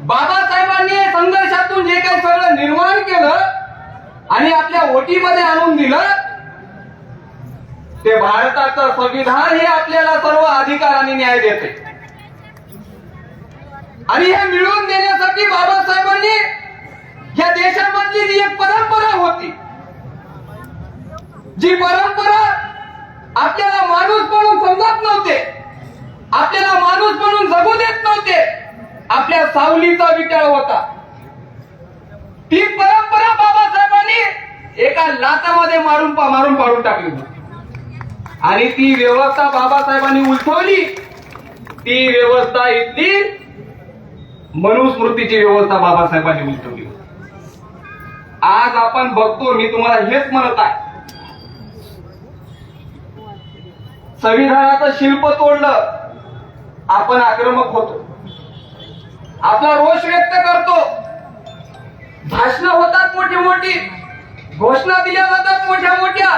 बाबासाहेबांनी संघर्षातून जे काही सगळं निर्माण केलं आणि आपल्या ओटीमध्ये आणून दिलं ते भारताचं संविधान हे आपल्याला सर्व अधिकार आणि न्याय देते. आणि हे मिळवून देण्यासाठी बाबासाहेबांनी या देशामधली जी एक परंपरा होती जी परंपरा आपल्याला माणूस म्हणून समजत नव्हते आपल्याला माणूस म्हणून जगू देत नव्हते आपल्या सावलीचा विचार होता. ती परंपरा बाबासाहेबांनी एका लातामध्ये मारून मारून पाडून टाकली होती. आणि ती व्यवस्था बाबासाहेबांनी उलथवली ती व्यवस्था इथली मनुस्मृतीची व्यवस्था बाबासाहेबांनी उलटवली आज आपण बघतो मी तुम्हाला हेच म्हणत आहे. संविधानाचं शिल्प तोडलं आपण आक्रमक होतो. आपला रोष व्यक्त करतो. भाषणं होतात मोठी मोठी. घोषणा दिल्या जातात मोठ्या मोठ्या.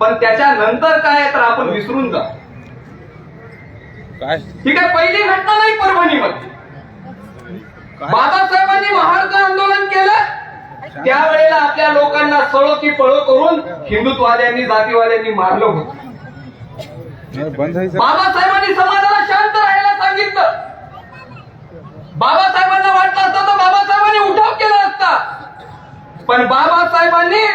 पण त्याच्यानंतर काय आहे तर आपण विसरून जा. काय? ही काय पहिली घटना नाही परभणीमध्ये काय? बाबासाहेबांनी महाराष्ट्र आंदोलन केलं. त्यावेळेला आपल्या लोकांना सळो की पळो करून हिंदुत्ववाद्यांनी जातीवाद्यांनी मारलं होतं. आहे. बाबासाहेबांनी समाजाला शांत राहायला सांगितलं. बाबासाहेबांना वाटलं असतं तर बाबासाहेबांनी उठाव केला असता. पण बाबासाहेबांनी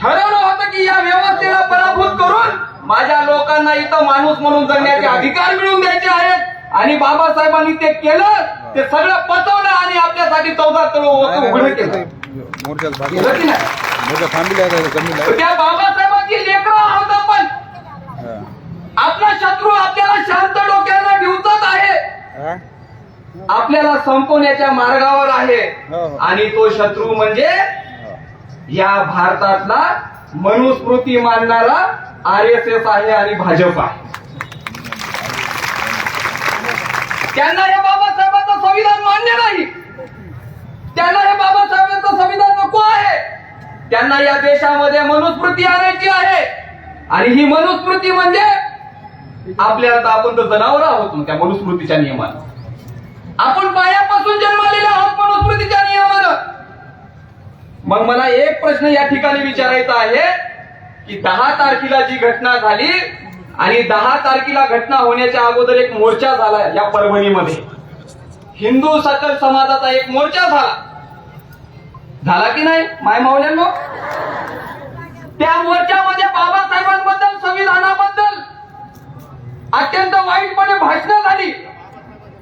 ठरवलं होतं की या व्यवस्थेला पराभूत करून माझ्या लोकांना इथं माणूस म्हणून जगण्याचे अधिकार मिळवून द्यायचे आहेत. आणि बाबासाहेबांनी ते केलं ते सगळं पचवलं आणि आपल्यासाठी चौदा तळ उघड केलं. मोर्चा बाबासाहेबांची लेकरं आहोत आपण हा. आपला शत्रू आपल्याला शांत डोक्याला दिवसत आहे हा? आपल्याला संपवण्याच्या मार्गावर आहे. हो, हो. आणि तो शत्रू म्हणजे हा. या भारतातला मनुस्मृती मानणारा आर एस एस आहे आणि भाजप आहे. त्यांना या बाबासाहेबांचं संविधान मान्य नाही. त्यांना हे बाबासाहेबांचं संविधान नको आहे. त्यांना या देशामध्ये मनुस्मृती आणायची आहे. आणि ही मनुस्मृती म्हणजे आपल्याला आपण तर जनावर आहोत त्या मनुस्मृतीच्या नियमानं आपण पायापासून जन्मलेले आहोत मनुस्मृतीच्या नियमानं. मग मला एक प्रश्न या ठिकाणी विचारायचा आहे की दहा तारखेला जी घटना झाली आणि दहा तारखेला घटना होण्याच्या अगोदर एक मोर्चा झाला या परभणीमध्ये. हिंदू सकल समाजाचा एक मोर्चा झाला. झाला की नाही माय मावल्यांनो? त्या मोर्चामध्ये बाबासाहेबांबद्दल संविधानाबद्दल अत्यंत वाईटपणे भाषणं झाली.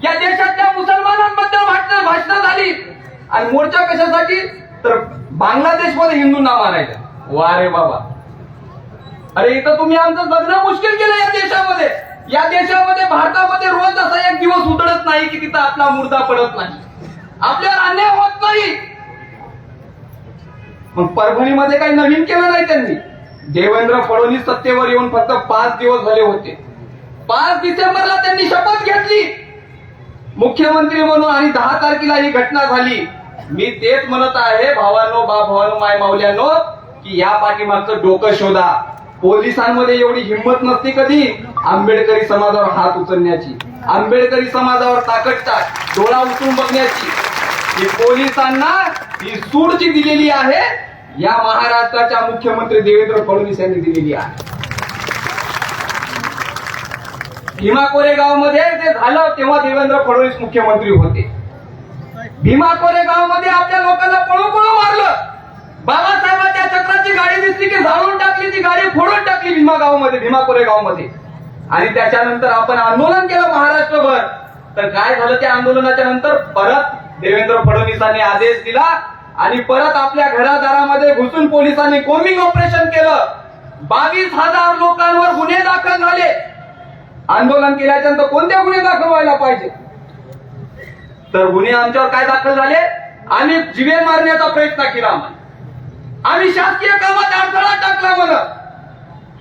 या देशातल्या मुसलमानांबद्दल भाषण भाषणं झाली. आणि मोर्चा कशासाठी? तर बांगलादेशमध्ये हिंदूंना मारायचं वा रे बाबा. अरे इथं तुम्ही आमचं जगणं मुश्किल केलं या देशामध्ये. या देशामध्ये भारतामध्ये रोज असा एक दिवस उतरत नाही की तिथं आपला मुर्दा पडत नाही. आपल्यावर अन्याय होत नाही. मग परभणीमध्ये काही नवीन केलं नाही त्यांनी. देवेंद्र फडणवीस सत्तेवर येऊन फक्त पाच दिवस झाले होते. पाच डिसेंबरला त्यांनी शपथ घेतली. मुख्यमंत्री म्हणून आणि दहा तारखेला ही घटना झाली. मी तेच म्हणत आहे भावानो बा भावानो माय मावल्यानो की या पाठीमागचं डोकं शोधा. पोलिसांमध्ये एवढी हिंमत नसते कधी आंबेडकरी समाजावर हात उचलण्याची. आंबेडकरी समाजावर ताकद टाक डोळा उचलून बघण्याची. ही पोलिसांना ही सूड जी दिलेली आहे या महाराष्ट्राच्या मुख्यमंत्री देवेंद्र फडणवीस यांनी दिलेली आहे. भीमा कोरेगावमध्ये जे झालं तेव्हा देवेंद्र फडणवीस मुख्यमंत्री होते. भीमा कोरेगावमध्ये आपल्या लोकांना पळू पळू मारलं. बाबासाहेबांच्या चक्राची गाडी दिसली की जाळून टाकली ती गाडी फोडून टाकली भीमा गावमध्ये भीमा कोरेगावमध्ये आणि त्याच्यानंतर आपण आंदोलन केलं महाराष्ट्रभर. तर काय झालं त्या आंदोलनाच्या नंतर? परत देवेंद्र फडणवीसांनी आदेश दिला आणि परत आपल्या घरादारामध्ये घुसून पोलिसांनी कोमिंग ऑपरेशन केलं. बावीस हजार लोकांवर गुन्हे दाखल झाले. आंदोलन केल्याच्यानंतर कोणते गुन्हे दाखल व्हायला पाहिजे? तर गुन्हे आमच्यावर काय दाखल झाले? आम्ही जिवे मारण्याचा प्रयत्न केला आम्ही शासकीय कामात अडथळा टाकला म्हणा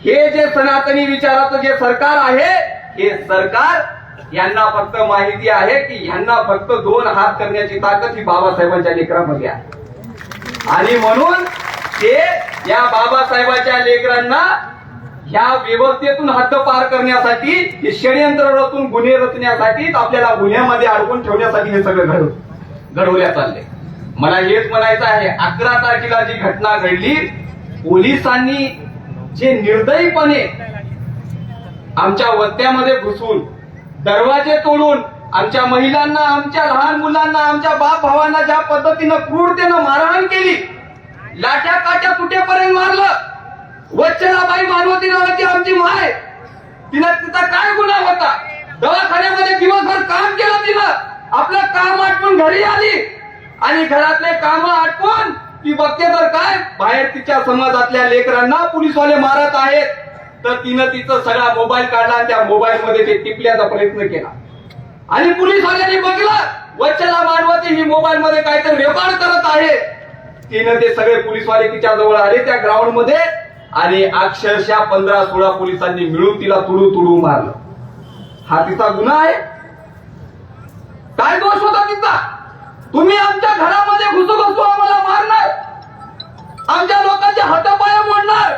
हे जे सनातनी विचाराचं जे सरकार आहे हे सरकार यांना फक्त माहिती आहे की यांना फक्त दोन हात करण्याची ताकद ही बाबासाहेबांच्या लेकरामध्ये आहे. आणि म्हणून ते या बाबासाहेबांच्या लेकरांना ह्या व्यवस्थेतून हद्द पार करण्यासाठी हे षडयंत्र रचून गुन्हे रचण्यासाठी आपल्याला गुन्ह्यामध्ये अडकून ठेवण्यासाठी हे सगळं घड घडवल्या चालले मला हेच म्हणायचं आहे अकरा तारखेला जी घटना घडली पोलिसांनी जे निर्दयीपणे आमच्या वस्त्यामध्ये घुसून दरवाजे तोडून आमच्या महिलांना आमच्या लहान मुलांना आमच्या बाप भावांना ज्या पद्धतीनं क्रूरतेनं मारहाण केली लाट्या काट्या तुटेपर्यंत मारलं वच्छलाबाई मानवती नावाची आमची माय तिनं तिचा काय गुन्हा होता? दवाखान्यामध्ये दिवसभर काम केलं तिनं. आपलं काम आटपून घरी आली. आणि घरातले काम आटपून ती बघते तर काय? बाहेर तिच्या समाजातल्या लेकरांना पोलीसवाले मारत आहेत. तर तिनं तिचा सगळा मोबाईल काढला आणि त्या मोबाईल मध्ये ते टिपल्याचा प्रयत्न केला. आणि पोलीसवाल्यांनी बघलं वच्छला मानवती ही मोबाईल मध्ये काहीतरी रेकॉर्ड करत आहे. तिनं ते सगळे पोलीसवाले तिच्या जवळ आले. त्या ग्राउंडमध्ये आणि अक्षरशः पंधरा सोळा पोलिसांनी मिळून तिला तुडू तुडू मारलं. हा तिचा गुन्हा आहे. काय दोष होता तिचा? तुम्ही आमच्या घरामध्ये घुसू घुसू आम्हाला मारणार. आमच्या लोकांच्या हातापाया मोडणार.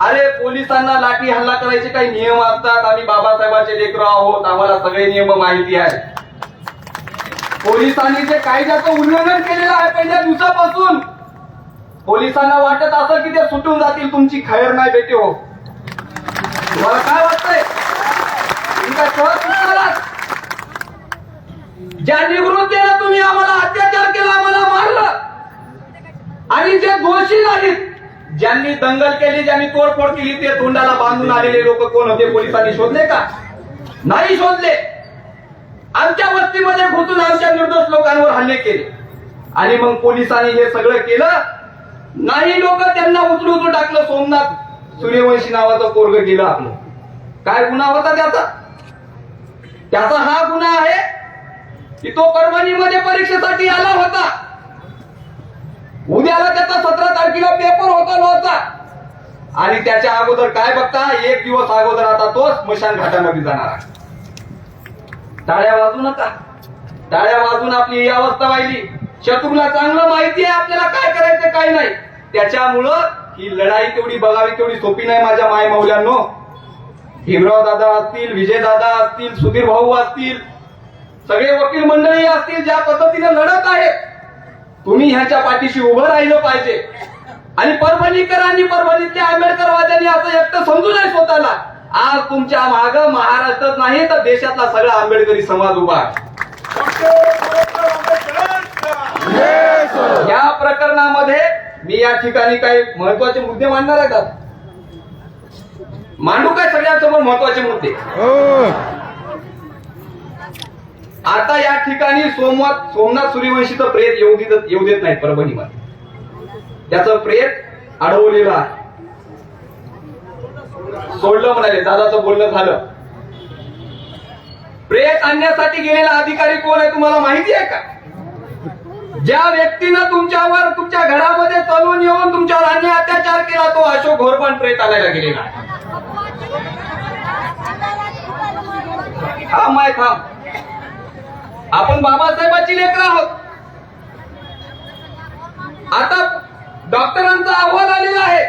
अरे पोलिसांना लाठी हल्ला करायचे काही नियम असतात. आम्ही बाबासाहेबांचे लेकर आहोत. आम्हाला सगळे नियम माहिती आहे पोलिसांनी जे कायद्याचं उल्लंघन केलेलं आहे पहिल्या दिवसापासून पोलिसांना वाटत असं की ते सुटून जातील तुमची खैर नाही बेटे हो. तुम्हाला काय वाटतंय? ज्या निवृत्तीला तुम्ही आम्हाला अत्याचार केला आम्हाला मारलं. आणि जे दोषी नाहीत ज्यांनी दंगल केली ज्यांनी तोडफोड केली ते तोंडाला बांधून आलेले लोक कोण होते पोलिसांनी शोधले का? नाही शोधले. आमच्या वस्तीमध्ये घुसून आमच्या निर्दोष लोकांवर हल्ले केले. आणि मग पोलिसांनी हे सगळं केलं. नाही लोक त्यांना उचलू उचलू टाकलं सोमनाथ. सूर्यवंशी नावाचा पोरग गेलं. आपलं काय गुन्हा होता त्याचा? त्याचा हा गुन्हा आहे की तो परभणीमध्ये परीक्षेसाठी आला होता. उद्याला त्याचा सतरा तारखेला पेपर होता नव्हता आणि त्याच्या अगोदर काय बघता? एक दिवस अगोदर आता तो स्मशान घाटामध्ये जाणार आहे. टाळ्या वाजू नका. टाळ्या वाजून आपली ही अवस्था वाहिली. शत्रूला चांगलं माहिती आहे आपल्याला काय करायचं काय नाही. त्याच्यामुळं ही लढाई तेवढी बघावी तेवढी सोपी नाही माझ्या माय मौल्यांनो. भीमराव दादा असतील विजय दादा असतील सुधीर भाऊ असतील सगळे वकील मंडळी असतील ज्या पद्धतीने लढत आहेत तुम्ही ह्याच्या पाठीशी उभं राहिलं पाहिजे. आणि परभणीकरांनी परभणीतल्या आंबेडकरवाद्यांनी असं एकटं समजू नये स्वतःला. आज तुमच्या माग महाराष्ट्रात नाही तर देशातला सगळा आंबेडकरी समाज उभा आहे. या प्रकरणामध्ये मी या ठिकाणी काही महत्त्वाचे मुद्दे मांडणार आहे का? मांडू काय सगळ्यांसमोर महत्त्वाचे मुद्दे? हो. आता या ठिकाणी सोमवार सोमनाथ सूर्यवंशीचं प्रेत येऊ देत येऊ देत नाही परभणीमध्ये. त्याचं प्रेत अडवलेलं आहे. सोडलं म्हणाले दादाचं बोलणं झालं. प्रेत आणण्यासाठी गेलेला अधिकारी कोण आहे तुम्हाला माहिती आहे का? ज्या व्यक्तीनं तुमच्यावर तुमच्या घरामध्ये चलून येऊन तुमच्यावर अन्य अत्याचार केला तो अशोक घोरपण प्रेत आणायला गेलेला थांब माय थांब. आपण बाबासाहेबांची लेकर आहोत. आता डॉक्टरांचा अहवाल आलेला आहे.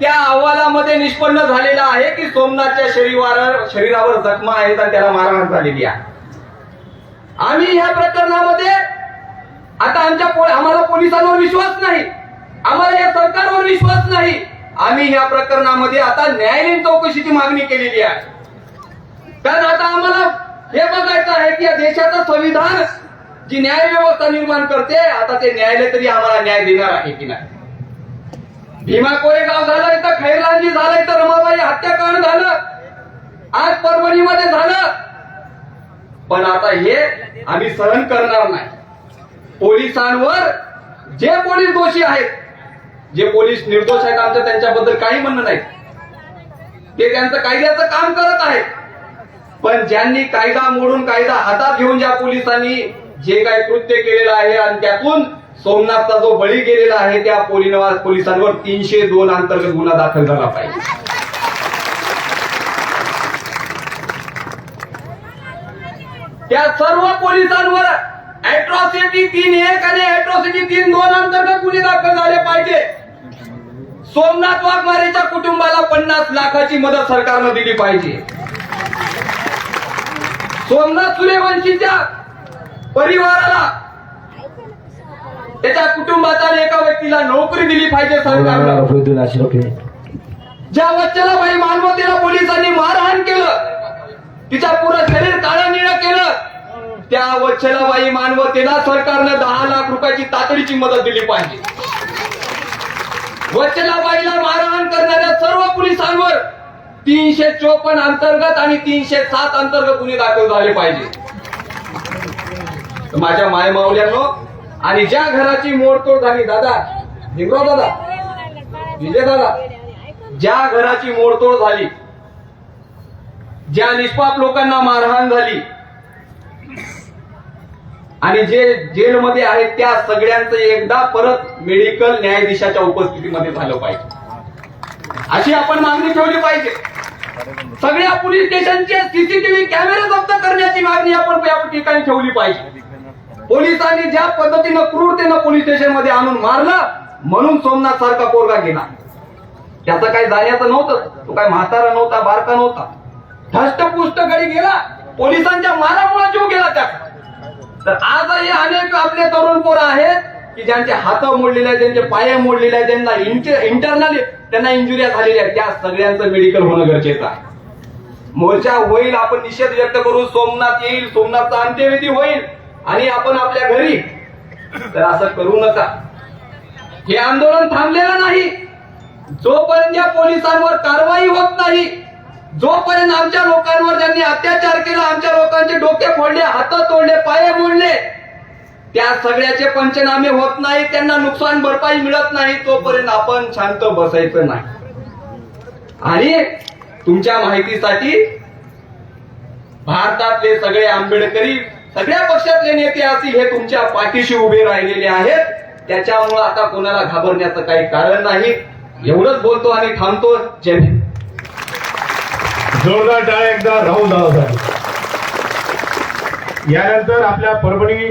त्या अहवालामध्ये निष्पन्न झालेला आहे की सोमनाथच्या शरीरावर शरीरावर जखमा आहेत आणि त्याला मारहाण झालेली आहे. आम्ही ह्या प्रकरणामध्ये आता आमच्या आम्हाला पोलिसांवर विश्वास नाही. आम्हाला या सरकारवर विश्वास नाही. आम्ही या प्रकरणामध्ये आता न्यायालयीन चौकशीची मागणी केलेली आहे. कारण आता आम्हाला हे बघायचं आहे की या देशाचं संविधान जी न्याय व्यवस्था निर्माण करते आता ते न्यायालय तरी आम्हाला न्याय देणार आहे की नाही? भीमा कोरेगाव झालं इथं खैरलांजी झालं इथं रमाबाई हत्याकांड झालं. आज परभणीमध्ये झालं. पण आता हे आम्ही सहन करणार नाही. पोलिसांवर जे पोलीस दोषी आहेत जे पोलीस निर्दोष आहेत आमच्या त्यांच्याबद्दल काही म्हणणं नाही. ते त्यांचं कायद्याचं काम करत आहेत. पण ज्यांनी कायदा मोडून कायदा हातात घेऊन ज्या पोलिसांनी जे काही कृत्य केलेलं आहे आणि त्यातून सोमनाथचा जो बळी गेलेला आहे त्या पोलिनवास पोलिसांवर तीनशे दोन अंतर्गत गुन्हा दाखल झाला पाहिजे. त्या सर्व पोलिसांवर अॅट्रॉसिटी तीन एक आणि अॅट्रॉसिटी तीन दोन अंतर्गत गुन्हे दाखल झाले पाहिजे. सोमनाथ वाघमारेच्या कुटुंबाला पन्नास लाखाची मदत सरकारनं दिली पाहिजे. सोमनाथ सूर्यवंशीच्या परिवाराला त्याच्या कुटुंबाचा एका व्यक्तीला नोकरी दिली पाहिजे सरकारनं. ज्या वच्चलाबाई मानवतेला पोलिसांनी मारहाण केलं तिच्या पुरं शरीर काळं निळं केलं त्या वच्छलाबाई मानवतेला सरकारनं दहा लाख रुपयाची तातडीची मदत दिली पाहिजे. वच्छलाबाईला मारहाण करणाऱ्या सर्व पोलिसांवर तीनशे चोपन्न अंतर्गत आणि तीनशे सात अंतर्गत गुन्हे दाखल झाले पाहिजे. तर माझ्या मायमावल्यांनो आणि ज्या घराची मोडतोड झाली दादा भीमराव दादा. विजय दादा. ज्या घराची मोडतोड झाली ज्या निष्पाप लोकांना मारहाण झाली आणि जे जेलमध्ये आहेत त्या सगळ्यांचं एकदा परत मेडिकल न्यायाधीशाच्या उपस्थितीमध्ये झालं पाहिजे. अशी आपण मागणी ठेवली पाहिजे. सगळ्या पोलीस स्टेशनचे सीसीटीव्ही कॅमेरे जप्त करण्याची मागणी आपण या ठिकाणी ठेवली पाहिजे. पोलिसांनी ज्या पद्धतीनं क्रूरतेनं पोलीस स्टेशनमध्ये आणून मारलं म्हणून सोमनाथ सारखा पोरगा गेला. त्याचं काही जाण्याचं नव्हतं. तो काय म्हातारा नव्हता बारका नव्हता. धष्टपुष्ट गडी गेला. पोलिसांच्या मारामुळे जीव गेला त्याचा. तर आजही अनेक आपले तरुण पोरं आहेत की ज्यांचे हात मोडलेले आहेत त्यांचे पाय मोडलेले आहेत त्यांना इंटरनल त्यांना इंजुऱ्या झालेल्या आहेत. त्या सगळ्यांचं मेडिकल होणं गरजेचं आहे. मोर्चा होईल आपण निषेध व्यक्त करू. सोमनाथ येईल सोमनाथचा अंत्यविधी होईल आणि आपण आपल्या घरी. तर असं करू नका. हे आंदोलन थांबलेलं नाही. जोपर्यंत या पोलिसांवर कारवाई होत नाही जोपर्यंत आमच्या लोकांवर ज्यांनी अत्याचार केला आमच्या लोकांचे डोके फोडले हात तोडले पाय मोडले त्या सगळ्याचे पंचनामे होत नाही त्यांना नुकसान भरपाई मिळत नाही तोपर्यंत आपण शांत बसायचं नाही. आणि तुमच्या माहितीसाठी भारतातले सगळे आंबेडकरी सगळ्या पक्षातले नेते असतील हे तुमच्या पाठीशी उभे राहिलेले आहेत. त्याच्यामुळे आता कोणाला घाबरण्याचं काही कारण नाही. एवढंच बोलतो आणि थांबतो. जय जोरदार टाळ्या एकदा राहुल दादासाठी यानंतर आपल्या परभणी